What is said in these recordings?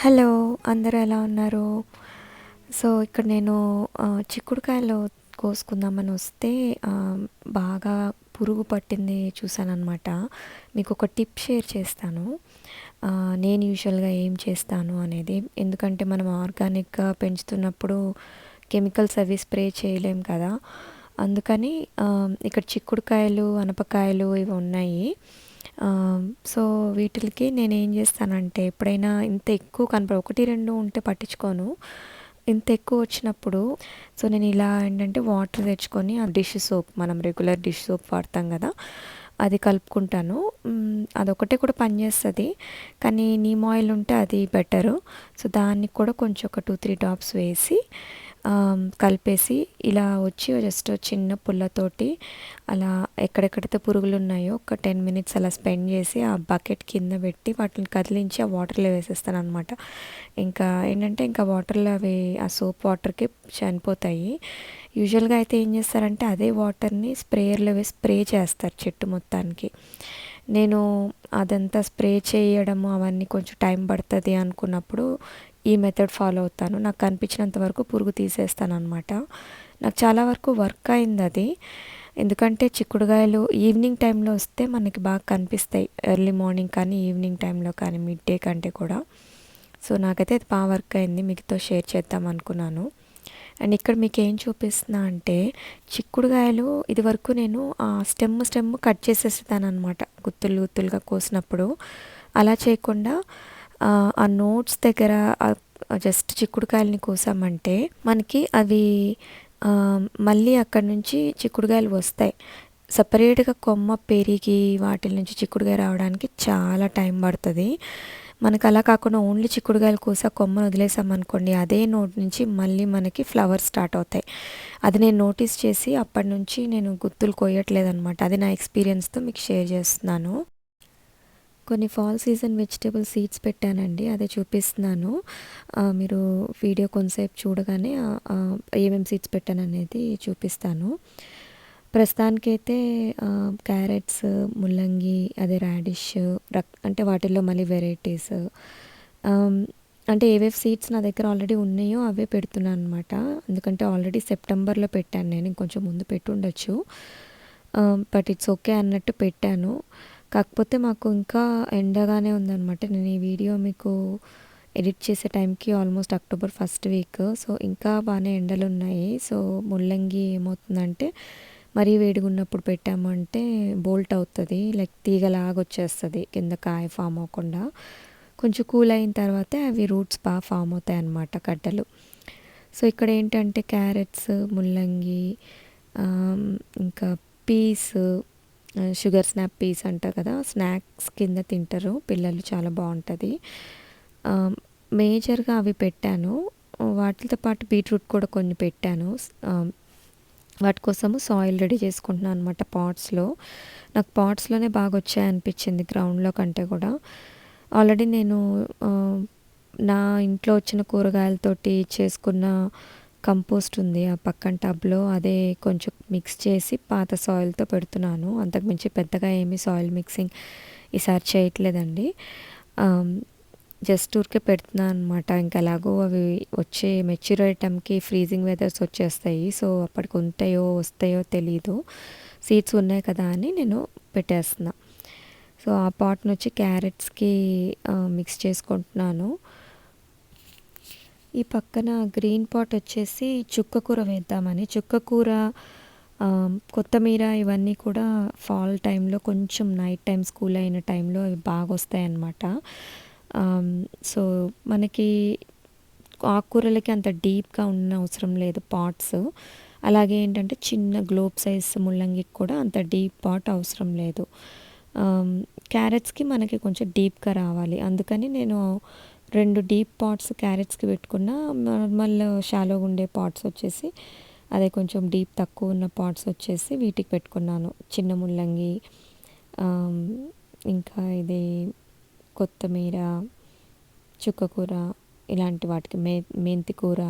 Hello అందరూ ఎలా ఉన్నారు? సో ఇక్కడ నేను చిక్కుడుకాయలు కోసుకుందామని వస్తే బాగా పురుగు పట్టింది చూశానమాట మీకు ఒక టిప్ షేర్ చేస్తాను. నేను యూజువల్గా ఏం చేస్తాను అనేది. ఎందుకంటే మనం ఆర్గానిక్గా పెంచుతున్నప్పుడు కెమికల్స్ అవి స్ప్రే చేయలేం కదా. అందుకని ఇక్కడ చిక్కుడుకాయలు అనపకాయలు ఇవి ఉన్నాయి. సో వీటికి నేను ఏం చేస్తానంటే ఎప్పుడైనా ఇంత ఎక్కువ కనపడ ఒకటి రెండు ఉంటే పట్టించుకోను. ఇంత ఎక్కువ వచ్చినప్పుడు సో నేను ఇలా ఏంటంటే వాటర్ తెచ్చుకొని ఆ డిష్ సోప్ మనం రెగ్యులర్ డిష్ సోప్ వాడతాం కదా అది కలుపుకుంటాను. అదొకటే కూడా పనిచేస్తుంది కానీ నీమ్ ఆయిల్ ఉంటే అది బెటరు. సో దానికి కూడా కొంచెం ఒక టూ త్రీ డ్రాప్స్ వేసి కలిపేసి ఇలా వచ్చి జస్ట్ చిన్న పుల్లతోటి అలా ఎక్కడెక్కడైతే పురుగులు ఉన్నాయో ఒక టెన్ మినిట్స్ అలా స్పెండ్ చేసి ఆ బకెట్ కింద పెట్టి వాటిని కదిలించి ఆ వాటర్లో వేసేస్తాను అనమాట ఇంకా ఏంటంటే ఇంకా వాటర్లో అవి ఆ సోప్ వాటర్కి చనిపోతాయి. యూజువల్గా అయితే ఏం చేస్తారంటే అదే వాటర్ని స్ప్రేయర్లో వేసి స్ప్రే చేస్తారు చెట్టు మొత్తానికి. నేను అదంతా స్ప్రే చేయడము అవన్నీ కొంచెం టైం పడుతుంది అనుకున్నప్పుడు ఈ మెథడ్ ఫాలో అవుతాను. నాకు కనిపించినంత వరకు పురుగు తీసేస్తాను అనమాట నాకు చాలా వరకు వర్క్ అయింది అది. ఎందుకంటే చిక్కుడుగాయలు ఈవినింగ్ టైంలో వస్తే మనకి బాగా కనిపిస్తాయి. ఎర్లీ మార్నింగ్ కానీ ఈవినింగ్ టైంలో కానీ మిడ్ డే కంటే కూడా. సో నాకైతే అది బాగా వర్క్ అయింది. మీతో షేర్ చేద్దాం అనుకున్నాను. అండ్ ఇక్కడ మీకు ఏం చూపిస్తున్నా అంటే చిక్కుడుగాయలు ఇది వరకు నేను ఆ స్టెమ్ స్టెమ్ కట్ చేసేస్తాను అనమాట గుత్తులు గుత్తులుగా కోసినప్పుడు. అలా చేయకుండా ఆ, నోట్స్ దగ్గర జస్ట్ చిక్కుడుకాయలని కోసామంటే మనకి అవి మళ్ళీ అక్కడి నుంచి చిక్కుడుకాయలు వస్తాయి. సపరేట్గా కొమ్మ పెరిగి వాటి నుంచి చిక్కుడుకాయ రావడానికి చాలా టైం పడుతుంది. మనకు అలా కాకుండా ఓన్లీ చిక్కుడుకాయలు కోసా కొమ్మను వదిలేసామనుకోండి అదే నోట్ నుంచి మళ్ళీ మనకి ఫ్లవర్స్ స్టార్ట్ అవుతాయి. అది నేను నోటీస్ చేసి అప్పటి నుంచి నేను గుత్తులు కోయట్లేదు అనమాట అది నా ఎక్స్పీరియన్స్తో మీకు షేర్ చేస్తున్నాను. కొన్ని ఫాల్ సీజన్ వెజిటేబుల్ సీడ్స్ పెట్టానండి అదే చూపిస్తున్నాను. మీరు వీడియో కొంతసేపు చూడగానే ఏమేమి సీడ్స్ పెట్టాను అనేది చూపిస్తాను. ప్రస్తుతానికైతే క్యారెట్స్ ముల్లంగి అదే రాడిష్ రక్ అంటే వాటిల్లో మళ్ళీ వెరైటీస్ అంటే ఏవేవి సీడ్స్ నా దగ్గర ఆల్రెడీ ఉన్నాయో అవే పెడుతున్నాను అనమాట ఎందుకంటే ఆల్రెడీ సెప్టెంబర్లో పెట్టాను నేను ఇంకొంచెం ముందు పెట్టుండొచ్చు. బట్ ఇట్స్ ఓకే అన్నట్టు పెట్టాను. కాకపోతే మాకు ఇంకా ఎండగానే ఉందన్నమాట. నేను ఈ వీడియో మీకు ఎడిట్ చేసే టైంకి almost October first week. So ఇంకా బాగానే ఎండలు ఉన్నాయి సో ముల్లంగి ఏమవుతుందంటే మరీ వేడిగా ఉన్నప్పుడు పెట్టామంటే బోల్ట్ అవుతుంది. లైక్ తీగలాగా వచ్చేస్తుంది. కింద కాయ ఫామ్ అవ్వకుండా. కొంచెం కూల్ అయిన తర్వాత అవి రూట్స్ బాగా ఫామ్ అవుతాయి అన్నమాట గడ్డలు సో ఇక్కడ ఏంటంటే క్యారెట్స్ ముల్లంగి ఇంకా పీస్ షుగర్ స్నాప్ పీస్ అంటారు కదా స్నాక్స్ కింద తింటారు పిల్లలు చాలా బాగుంటుంది. మేజర్గా అవి పెట్టాను. వాటితో పాటు బీట్రూట్ కూడా కొన్ని పెట్టాను. వాటి కోసము సాయిల్ రెడీ చేసుకుంటున్నాను అనమాట పాట్స్లో. నాకు పాట్స్లోనే బాగా వచ్చాయి అనిపించింది గ్రౌండ్లో కంటే కూడా. ఆల్రెడీ నేను నా ఇంట్లో వచ్చిన కూరగాయలతోటి చేసుకున్న కంపోస్ట్ ఉంది ఆ పక్కన టబ్లో. అదే కొంచెం మిక్స్ చేసి పాత సాయిల్తో పెడుతున్నాను. అంతకుమించి పెద్దగా ఏమీ సాయిల్ మిక్సింగ్ ఈసారి చేయట్లేదండి. జస్ట్ ఊరికే పెడుతున్నాను అనమాట ఇంకా ఎలాగో అవి వచ్చే మెచ్యూర్ ఐటమ్కి ఫ్రీజింగ్ వెదర్స్ వచ్చేస్తాయి. సో అప్పటికి ఉంటాయో వస్తాయో తెలీదు. సీడ్స్ ఉన్నాయి కదా అని నేను పెట్టేస్తున్నా. సో ఆ పాట్ని వచ్చి క్యారెట్స్కి మిక్స్ చేసుకుంటున్నాను. ఈ పక్కన గ్రీన్ పాట్ వచ్చేసి చుక్కకూర వేద్దామని. చుక్కకూర కొత్తిమీర ఇవన్నీ కూడా ఫాల్ టైంలో కొంచెం నైట్ టైం స్కూల్ అయిన టైంలో అవి బాగా వస్తాయి అన్నమాట సో మనకి ఆకుకూరలకి అంత డీప్గా ఉన్న అవసరం లేదు పాట్స్ అలాగే ఏంటంటే చిన్న గ్లోబ్ సైజ్ ముల్లంగికి కూడా అంత డీప్ పాట్ అవసరం లేదు. క్యారెట్స్కి మనకి కొంచెం డీప్గా రావాలి. అందుకని నేను రెండు డీప్ పాట్స్ క్యారెట్స్కి పెట్టుకున్న నార్మల్ షాలోగా ఉండే పాట్స్ వచ్చేసి అదే కొంచెం డీప్ తక్కువ ఉన్న పాట్స్ వచ్చేసి వీటికి పెట్టుకున్నాను. చిన్న ముల్లంగి ఇంకా ఇది కొత్తిమీర చుక్కకూర ఇలాంటి వాటికి మే మెంతి కూర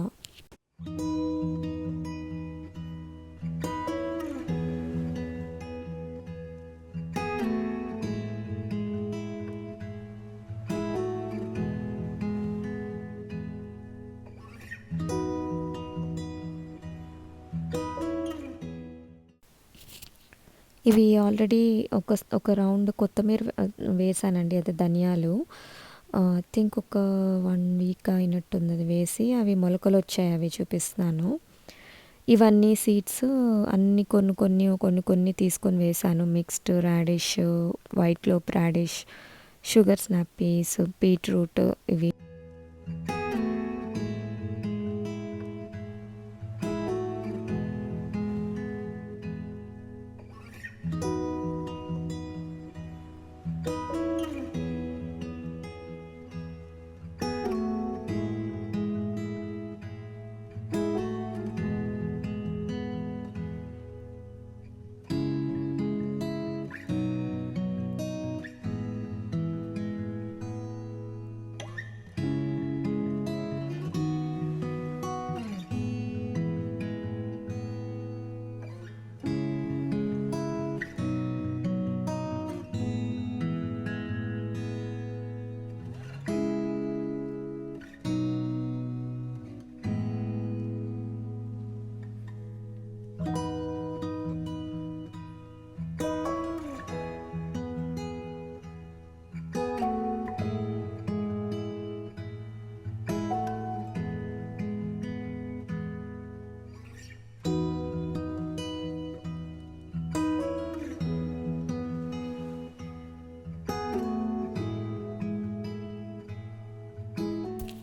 ఇవి ఆల్రెడీ ఒక ఒక రౌండ్ కొత్తిమీర వేసానండి అది ధనియాలు. ఐ థింక్ ఒక వన్ వీక్ అయినట్టుంది అది వేసి అవి మొలకలు వచ్చాయి అవి చూపిస్తున్నాను. ఇవన్నీ సీడ్స్ అన్ని కొన్ని కొన్ని కొన్ని కొన్ని తీసుకొని వేసాను. Mixed radish white lope radish sugar snap peas beetroot ఇవి.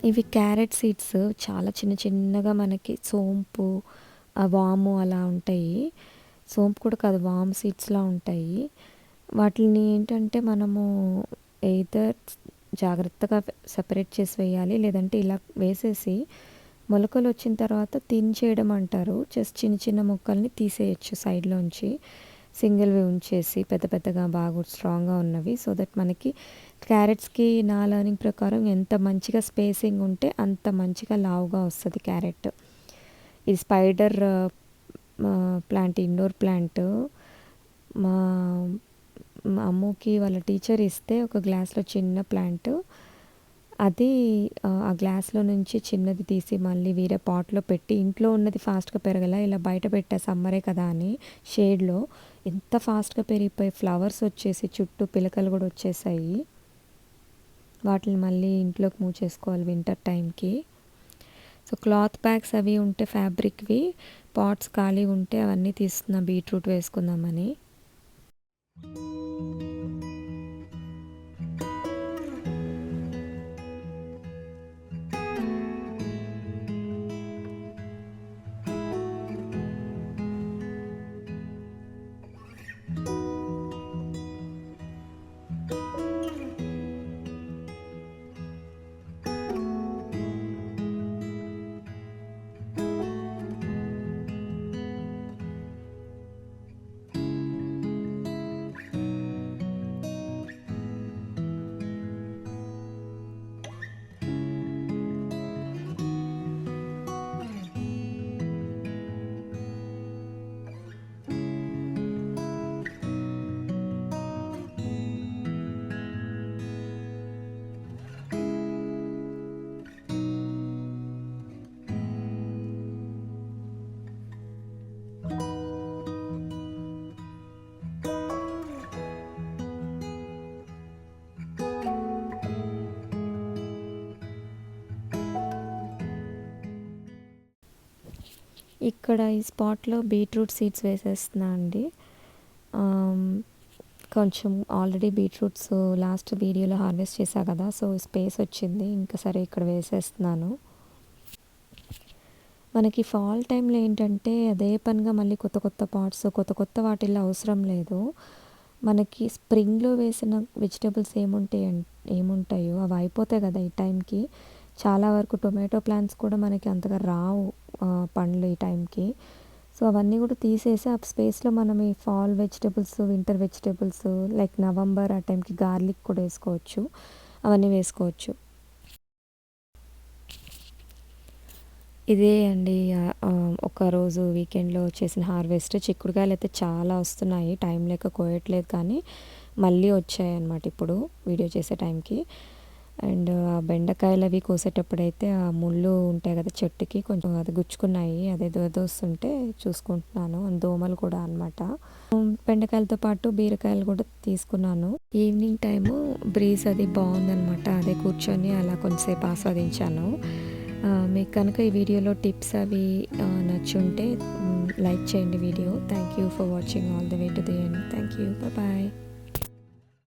ఇవి క్యారెట్ సీడ్స్ చాలా చిన్న చిన్నగా మనకి సోంపు వాము అలా ఉంటాయి. సోంపు కూడా కాదు వామ్ సీడ్స్లా ఉంటాయి. వాటిని ఏంటంటే మనము ఎయిదర్ జాగ్రత్తగా సెపరేట్ చేసి వేయాలి లేదంటే ఇలా వేసేసి మొలకలు వచ్చిన తర్వాత తినిచేయడం అంటారు. జస్ట్ చిన్న చిన్న మొక్కల్ని తీసేయచ్చు సైడ్లోంచి సింగిల్వి ఉంచేసి పెద్ద పెద్దగా బాగా స్ట్రాంగ్గా ఉన్నవి సో దట్ మనకి క్యారెట్స్కి నా లర్నింగ్ ప్రకారం ఎంత మంచిగా స్పేసింగ్ ఉంటే అంత మంచిగా లావుగా వస్తుంది క్యారెట్. ఇది స్పైడర్ ప్లాంట్ ఇండోర్ ప్లాంట్. మా మా అమ్మకి వాళ్ళ టీచర్ ఇస్తే ఒక గ్లాస్లో చిన్న ప్లాంట్. అది ఆ గ్లాస్లో నుంచి చిన్నది తీసి మళ్ళీ వేరే పాట్లో పెట్టి ఇంట్లో ఉన్నది ఫాస్ట్గా పెరగల ఇలా బయట పెట్టా సమ్మరే కదా అని షేడ్లో ఎంత ఫాస్ట్గా పెరిగిపోయి ఫ్లవర్స్ వచ్చేసి చుట్టూ పిలకలు కూడా వచ్చేసాయి. వాటిని మళ్ళీ ఇంట్లోకి మూవ్ చేసుకోవాలి వింటర్ టైంకి సో క్లాత్ బ్యాగ్స్ అవి ఉంటే ఫ్యాబ్రిక్వి పాట్స్ ఖాళీ ఉంటే అవన్నీ తీస్తున్నా బీట్రూట్ వేసుకుందామని. ఇక్కడ ఈ స్పాట్లో బీట్రూట్ సీడ్స్ వేసేస్తున్నా అండి. కొంచెం ఆల్రెడీ బీట్రూట్స్ లాస్ట్ వీడియోలో హార్వెస్ట్ చేశా కదా సో స్పేస్ వచ్చింది ఇంకా సరే ఇక్కడ వేసేస్తున్నాను. మనకి ఫాల్ టైంలో ఏంటంటే అదే పనిగా మళ్ళీ కొత్త కొత్త పాట్స్ కొత్త కొత్త వాటిల్లో అవసరం లేదు. మనకి స్ప్రింగ్లో వేసిన వెజిటేబుల్స్ ఏముంటాయి ఏముంటాయో అవి అయిపోతాయి కదా ఈ టైంకి. చాలా వరకు టొమాటో ప్లాంట్స్ కూడా మనకి అంతగా రావు. పండ్లు ఈ టైంకి. సో అవన్నీ కూడా తీసేసి ఆ స్పేస్లో మనం ఈ fall vegetables winter vegetables like November ఆ టైంకి గార్లిక్ కూడా వేసుకోవచ్చు. అవన్నీ వేసుకోవచ్చు. ఇదే అండి ఒక రోజు వీకెండ్లో చేసిన హార్వెస్ట్ చిక్కుడుకాయలు అయితే చాలా వస్తున్నాయి. టైం లేక కోయట్లేదు కానీ మళ్ళీ వచ్చాయి అన్నమాట ఇప్పుడు వీడియో చేసే టైంకి. అండ్ ఆ బెండకాయలు అవి కోసేటప్పుడైతే ఆ ముళ్ళు ఉంటాయి కదా చెట్టుకి కొంచెం అది గుచ్చుకున్నాయి. అదే వస్తుంటే చూసుకుంటున్నాను. దోమలు కూడా అనమాట బెండకాయలతో పాటు బీరకాయలు కూడా తీసుకున్నాను. ఈవినింగ్ టైము బ్రీజ్ అది బాగుందనమాట అదే కూర్చొని అలా కొంచెంసేపు ఆస్వాదించాను. మీకు కనుక ఈ వీడియోలో టిప్స్ అవి నచ్చుంటే లైక్ చేయండి video. Thank you for watching all the way to the end thank you bye